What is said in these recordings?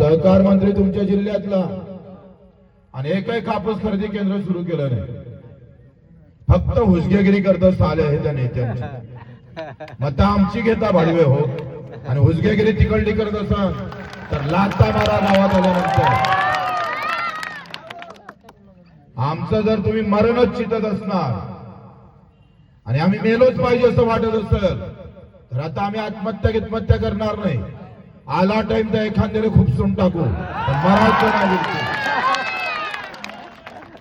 सहकार मंत्री तुमच्या जिल्ह्यातला. आणि एकही कापूस खरेदी केंद्र सुरू केलं नाही. फक्त हुसगेगिरी करत आले आहे त्या नेत्यांची. मत आमची घेता भाडवे हो. आणि हुसगेगिरी तिकडली करत असाल तर लाता मारा गावात आल्यानंतर. आमचं जर तुम्ही मरणच चितत असणार आणि आम्ही मेलोच पाहिजे असं वाटत असेल तर आता आम्ही आत्महत्या गित्महत्या करणार नाही. आला टाइम तर एखाद्याने खूपसून टाकू. मरायचं नाही.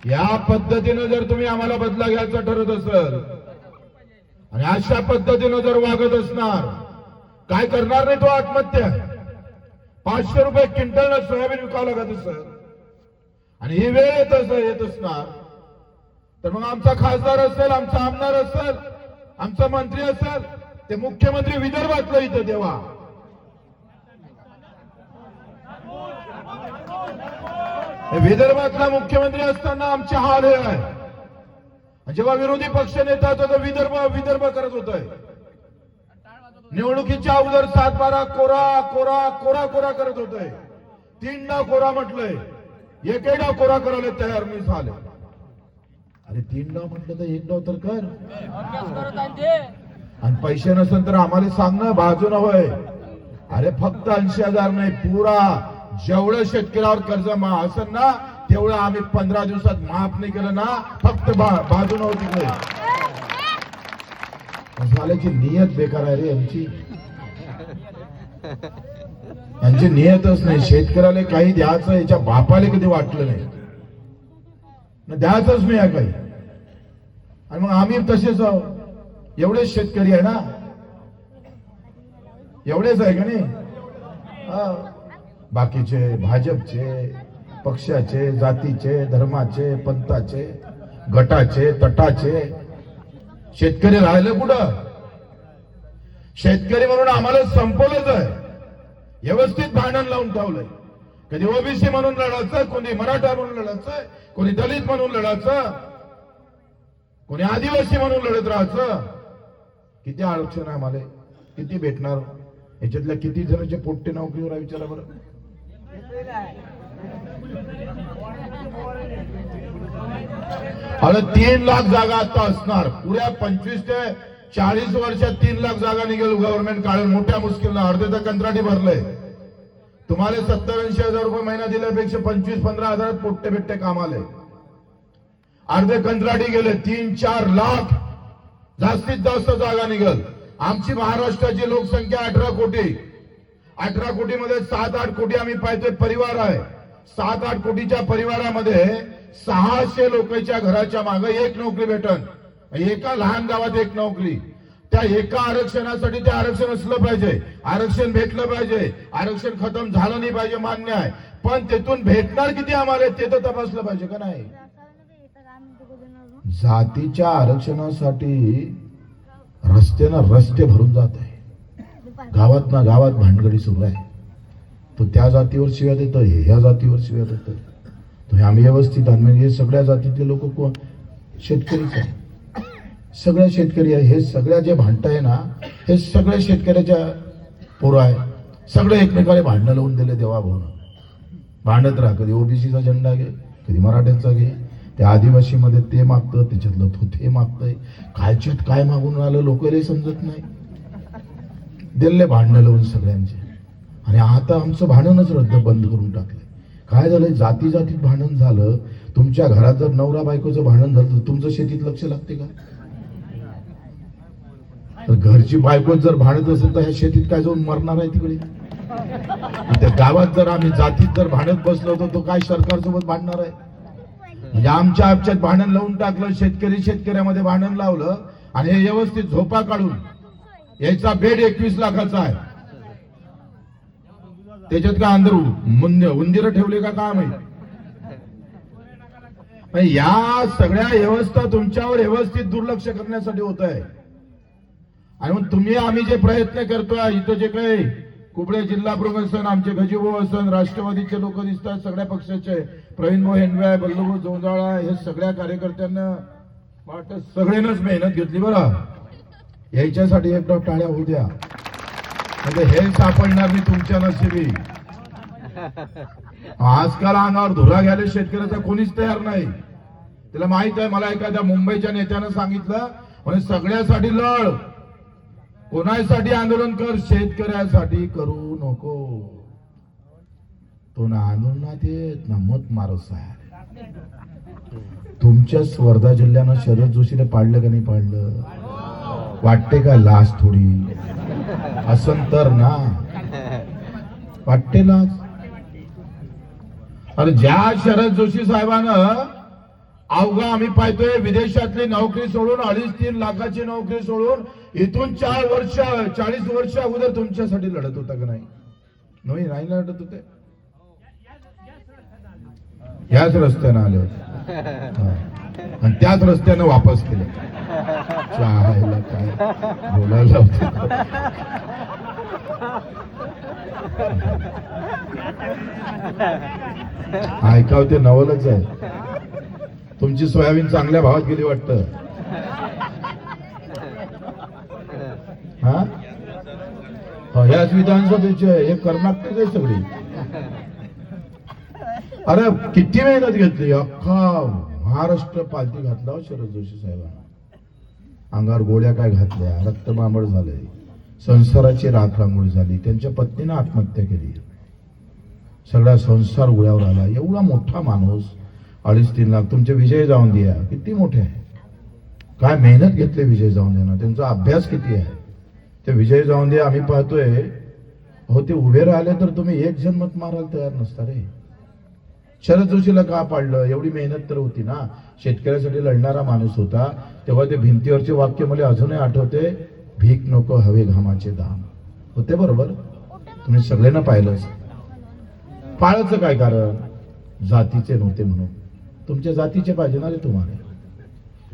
या पद्धतीनं जर तुम्ही आम्हाला बदला घ्यायचा ठरत असेल आणि अशा पद्धतीनं जर वागत असणार काय करणार नाही तो आत्महत्या? पाचशे रुपये क्विंटल सोयाबीन विकावं लागत असत आणि ही वेळ येत असं येत असणार तर मग आमचा खासदार असेल आमचा आमदार असेल आमचा मंत्री असेल ते मुख्यमंत्री विदर्भातलं इथं देवा हे विदर्भातला मुख्यमंत्री असताना आमचे हाल हे आहे. जेव्हा विरोधी पक्ष नेता होता तो विदर्भ विदर्भ करत होतोय. निवडणुकीच्या अगोदर सात बारा कोरा कोरा कोरा कोरा करत होतोय. तीन कोरा म्हटलंय. एकेडा कोरा करायला तयार मी झाले अरे तीन म्हटलं तर एक डाव तर कर. आणि पैसे नसेल तर आम्हाला सांग ना बाजून होय. अरे फक्त ऐंशी हजार नाही पुरा. जेवढं शेतकऱ्यावर कर्ज मा असेल ना तेवढं आम्ही पंधरा दिवसात माफ नाही केलं ना फक्त बा- बाजून झाल्याची नियत बेकार आहे रे यांची यांची नियतच नाही. शेतकऱ्याला काही द्यायचं याच्या बापाला कधी वाटलं नाही. द्यायचंच नाही या काही. आणि मग आम्ही तसेच आहोत. एवढेच शेतकरी आहे ना? एवढेच आहे का नाही? हा. बाकीचे भाजपचे पक्षाचे जातीचे धर्माचे पंथाचे गटाचे तटाचे. शेतकरी राहिले कुठं? शेतकरी म्हणून आम्हाला संपवलंच आहे. व्यवस्थित भांडण लावून ठेवलंय. कधी ओबीसी म्हणून लढायचं कोणी मराठा म्हणून लढायचं कोणी दलित म्हणून लढायचं कोणी आदिवासी म्हणून लढत राहायचं. किती आरक्षण आहे आम्हाला? किती भेटणार? याच्यातल्या किती जणांचे पोट्टे नोकरीवर विचारा बरं. अरे तीन लाख जागा आता असणार. पुऱ्या पंचवीस ते चाळीस वर्षात तीन लाख जागा निघेल गव्हर्नमेंट काढेल मोठ्या मुश्किलनं. अर्धे तर कंत्राटी भरलंय तुम्हाला सत्तर ऐंशी हजार रुपये महिना दिल्यापेक्षा पंचवीस पंधरा हजार पोट्टे बिट्टे कामाले. अर्धे कंत्राटी गेले. तीन चार लाख जास्तीत जास्त जागा निघल. आमची महाराष्ट्राची लोकसंख्या अठरा कोटी. अठरा कोटीमध्ये सात आठ कोटी आम्ही पाहतोय परिवार आहे. सात आठ कोटीच्या परिवारामध्ये सहाशे लोकांच्या घराच्या मागे एक नोकरी भेटन. एका लहान गावात एक नोकरी. त्या एका आरक्षणासाठी ते आरक्षण असलं पाहिजे. आरक्षण भेटलं पाहिजे. आरक्षण खतम झालं नाही पाहिजे मान्य आहे. पण तिथून भेटणार किती आम्हाला ते तर तपासलं पाहिजे का नाही? जातीच्या आरक्षणासाठी रस्त्यानं रस्ते भरून जात आहे गावात ना गावात भांडगडी सुरू आहे. तो त्या जातीवर शिव्या देतो हे ह्या जातीवर शिव्या देतो तो हे आम्ही व्यवस्थित आहे म्हणजे हे सगळ्या जातीतले लोक कोण शेतकरीच आहे सगळ्या शेतकरी आहे हे सगळ्या जे भांडताय ना हे सगळ्या शेतकऱ्याच्या पोरं आहे सगळे एकमेकाला भांडणं लावून दिले देवा भाऊन. भांडत राहा कधी ओबीसीचा झेंडा घे कधी मराठ्यांचा घे. ते आदिवासीमध्ये ते मागतं त्याच्यातलं तो ते मागतंय. कालच्यात काय मागून राहिलं लोकांनाही समजत नाही. दिले भांडणं लावून सगळ्यांचे. आणि आता आमचं भांडणच रद्द बंद करून टाकलं काय झालंय? जाती जातीत भांडण झालं. तुमच्या घरात जर नवरा बायकोचं भांडण झालं तर तुमचं शेतीत लक्ष लागते का? तर घरची बायको जर भांडत असेल तर ह्या शेतीत काय जाऊन मरणार आहे तिकडे? त्या गावात जर आम्ही जातीत जर भांडत बसलो तर तो काय सरकारसोबत भांडणार आहे? म्हणजे आमच्या आपच्यात भांडण लावून टाकलं शेतकरी शेतकऱ्यामध्ये भांडण लावलं आणि हे व्यवस्थित झोपा काढून याचा बेड एकवीस लाखाचा आहे. त्याच्यात काय अंदर उंदीर ठेवले का काय माहिती? या सगळ्या व्यवस्था तुमच्यावर व्यवस्थित दुर्लक्ष करण्यासाठी होत आहे आणि मग तुम्ही आम्ही जे प्रयत्न करतोय इथं जे काही कुबळे जिल्हा प्रमुख असन आमचे गजीभाऊ असन राष्ट्रवादीचे लोक दिसतात सगळ्या पक्षाचे प्रवीण भाऊ हेंडवे बल्लूभाऊ जोंजाळा हे सगळ्या कार्यकर्त्यांना वाटत सगळ्यांनाच मेहनत घेतली बरं. यायच्यासाठी एकदा टाळ्या होऊ द्या. म्हणजे हे सापडणार नाही तुमच्या नशिबी. आजकाल अंगावर धुरा घ्यायला शेतकऱ्याचा कोणीच तयार नाही. त्याला माहीत आहे मला एखाद्या मुंबईच्या नेत्यानं सांगितलं म्हणजे सगळ्यासाठी लढ. कोणासाठी आंदोलन कर? शेतकऱ्यासाठी करू नको. तो ना आंदोलनात येत ना मत मारस आहे तुमच्या वर्धा जिल्ह्यानं शरद जोशीला पाडलं का नाही पाडलं? वाटते का लाज थोडी. असन तर ना. वाटते लाज. अरे ज्या शरद जोशी साहेबानं अवघा आम्ही पाहतोय विदेशातली नोकरी सोडून अडीच तीन लाखाची नोकरी सोडून इथून चार वर्ष चाळीस वर्ष अगोदर तुमच्यासाठी लढत होता का नाही? नाही लढत होते? याच रस्त्यानं आले होते. आणि त्याच रस्त्यानं वापस केले. चहायला काय? बोलायला होते. ऐकाव ते नवलच आहे. तुमची सोयाबीन चांगल्या भावात गेली वाटतं. हा? हो, ह्याच विधानसभेची आहे. हे कर्नाटक आहे सगळी. अरे किती मेहनत घेतली? अख्खा महाराष्ट्र पालटी घातला हो शरद जोशी साहेबांना. अंगावर गोळ्या काय घातल्या रक्तमांबळ झाले संसाराची राख रांगोळ झाली त्यांच्या पत्नीनं आत्महत्या केली. सगळा संसार उड्यावर आला. एवढा मोठा माणूस अडीच तीन लाख तुमचे विजय जाऊन द्या. किती मोठे आहे? काय मेहनत घेतली विजय जाऊन द्यानं त्यांचा अभ्यास किती आहे? ते विजय जाऊन दे आम्ही पाहतोय. हो ते उभे राहिले तर तुम्ही एक जन्मत माराल मारायला तयार नसता रे. शरद जोशीला का पाडलं? एवढी मेहनत तर होती ना. शेतकऱ्यासाठी लढणारा माणूस होता. तेव्हा ते भिंतीवरचे वाक्य मला अजूनही आठवते. भीक नको हवे घामाचे दाम. होते बरोबर? तुम्ही सगळ्यांना पाहिलंच पाळायचं काय कारण? जातीचे नव्हते म्हणून. तुमच्या जातीचे पाहिजे ना रे तुम्हाला.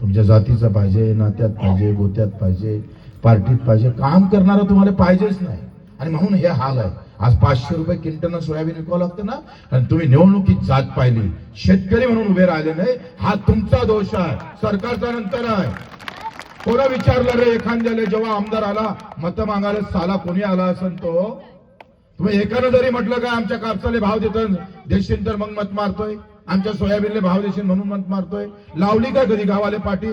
तुमच्या जातीचं पाहिजे नात्यात पाहिजे गोत्यात पाहिजे पार्टीत पाहिजे. काम करणारं तुम्हाला पाहिजेच नाही. आणि म्हणून हे हाल आहे. आज पाचशे रुपये क्विंटल सोयाबीन विकावं लागतं ना? आणि तुम्ही निवडणुकीत जात पाहिली. शेतकरी म्हणून उभे राहिले नाही. हा तुमचा दोष आहे. सरकारचा नंतर आहे. कोणा विचारलं रे एखाद्याला जेव्हा आमदार आला मत मागायला साला कोणी आला असेल तो? तुम्ही एकानं जरी म्हटलं का आमच्या कापसाले भाव देत देशील तर मग मत मारतोय. आमच्या सोयाबीनले भाव देशील म्हणून मत मारतोय. लावली का कधी गावाले पाठी?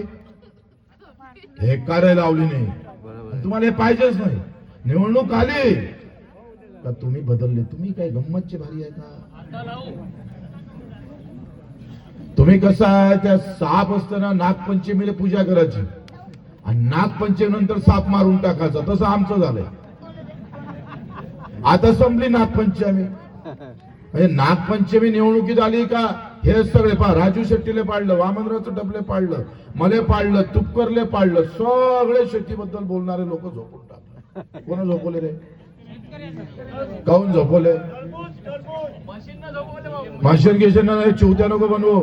हे कार्य लावली नाही? तुम्हाला हे पाहिजेच नाही. निवडणूक आली. का तुम्ही बदलले? तुम्ही काय गंमतचे भारी आहे का? तुम्ही कसं आहे त्या साप असताना नागपंचमीला पूजा करायची. आणि नागपंचमी नंतर साप मारून टाकायचा. तसं आमचं झालंय. आता संपली नागपंचमी. म्हणजे नागपंचमी निवडणुकीत आली का हे सगळे पा राजू शेट्टीले पाडलं वामनरावचं डबले पाडलं मले पाडलं तुपकरले पाडलं सगळे शेतीबद्दल बोलणारे लोक झोपून टाकले. कोण झोपवले रे? काऊन झोपवले? मशीन घेशील नाही चिवत्या नको बनवू.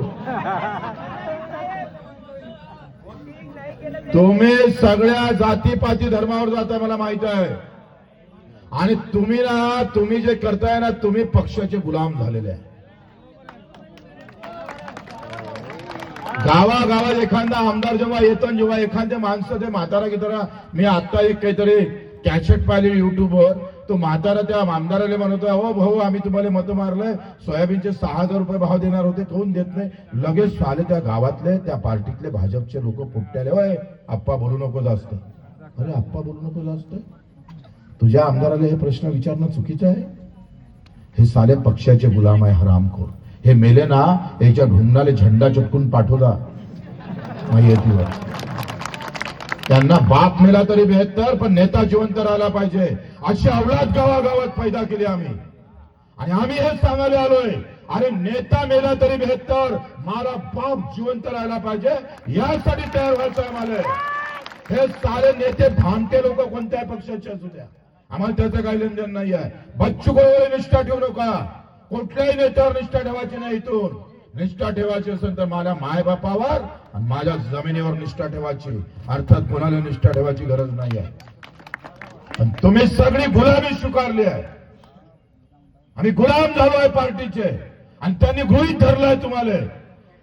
तुम्ही सगळ्या जाती पाती धर्मावर जाता मला माहीत आहे. आणि तुम्ही ना तुम्ही जे करताय ना तुम्ही पक्षाचे गुलाम झालेले आहे. गावागावात एखादा आमदार जेव्हा येतो जेव्हा एखाद्या माणसं ते म्हातारा गितारा मी आता एक काहीतरी कॅसेट पाहिली युट्यूबवर तो म्हातारा त्या आमदाराला म्हणतो अहो भाऊ आम्ही तुम्हाला मत मारलंय. सोयाबीनचे सहा हजार रुपये भाव देणार होते कोण देत नाही. लगेच आले त्या गावातले त्या पार्टीतले भाजपचे लोक पुट्ट्याले वय आप्पा बोलू नको जास्त. अरे आप्पा बोलू नको जास्त? तुझ्या आमदाराला हे प्रश्न विचारणं चुकीचं आहे? हे साले पक्षाचे गुलाम आहे हरामखोर. हे मेले ना याच्या ढुंगणाले झेंडा चटकून पाठवला. माहितीवर त्यांना बाप मेला तरी बेहत्तर पण नेता जिवंत राहिला पाहिजे. अशी अवलाद गावागावात पैदा केली आम्ही. आणि आम्ही हेच सांगायला आलोय अरे नेता मेला तरी बेहत्तर मला बाप जिवंत राहायला पाहिजे यासाठी तयार व्हायचं आम्हाला. हे सारे नेते भामटे लोक कोणत्याही पक्षाचे असू द्या. आम्हाला त्याचं काही लेनदेन नाही आहे. बच्चू कडूला निष्ठा ठेवू नका. कुठल्याही नेत्यावर निष्ठा ठेवायची नाही इथून. निष्ठा ठेवायची असेल तर माझ्या मायबापावर आणि माझ्या जमिनीवर निष्ठा ठेवायची. अर्थात कोणाला निष्ठा ठेवायची गरज नाही आहे. पण तुम्ही सगळी गुलामी स्वीकारली आहे. आम्ही गुलाम झालो आहे पार्टीचे. आणि त्यांनी गृहित धरलंय तुम्हाला.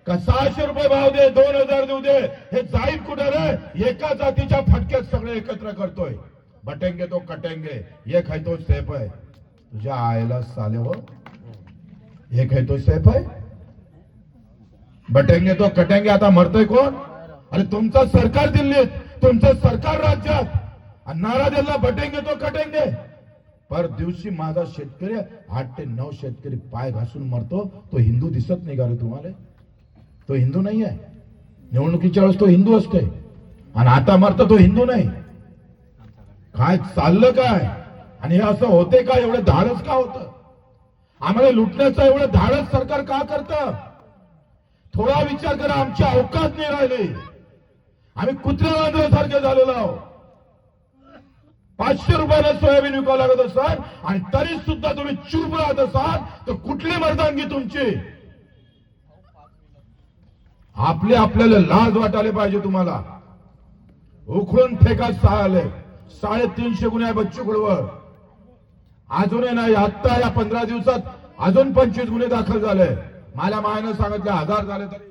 का सहाशे रुपये भाव दे दोन हजार देऊ दे हे जाईल कुठे रे? एका जातीच्या फटक्यात सगळे एकत्र करतोय. बटेंगे तो कटेंगे एक है तो स्टेप आहे. तुझ्या आईला साले हो. एक है तो सेफ आहे. बटेंगे तो कटेंगे आता मरतोय कोण? अरे तुमचं सरकार दिल्लीत तुमचं सरकार राज्यात. नारा दिला बटेंगे तो कटेंगे. पर दिवशी माझा शेतकरी आठ ते नऊ शेतकरी पाय घासून मरतो तो हिंदू दिसत नाही का रे तुम्हाला. तो हिंदू नाही आहे. निवडणुकीच्या वेळेस तो हिंदू असते आणि आता मरतो तो हिंदू नाही. काय चाललं काय? आणि हे असं होते का? एवढं धाडस का होतं? आम्हाला लुटण्याचं एवढं धाडस सरकार का करतं? थोडा विचार करा आमची अवकाश नाही राहिली. आम्ही कुत्र्या वांद्र्यासारखे झालेलो आहोत. पाचशे रुपयाला सोयाबीन विकावं लागत असाल आणि तरी सुद्धा तुम्ही चूप राहत असाल तर कुठली मर्दानगी तुमची? आपले आपल्याला लाज वाटायला पाहिजे तुम्हाला. उखळून फेका आले. साडेतीनशे गुन्हे आहे बच्चू कडवर अजूनही नाही आत्ता या पंधरा दिवसात अजून पंचवीस गुन्हे दाखल झाले. मला मायानं सांगितले हजार झाले तरी.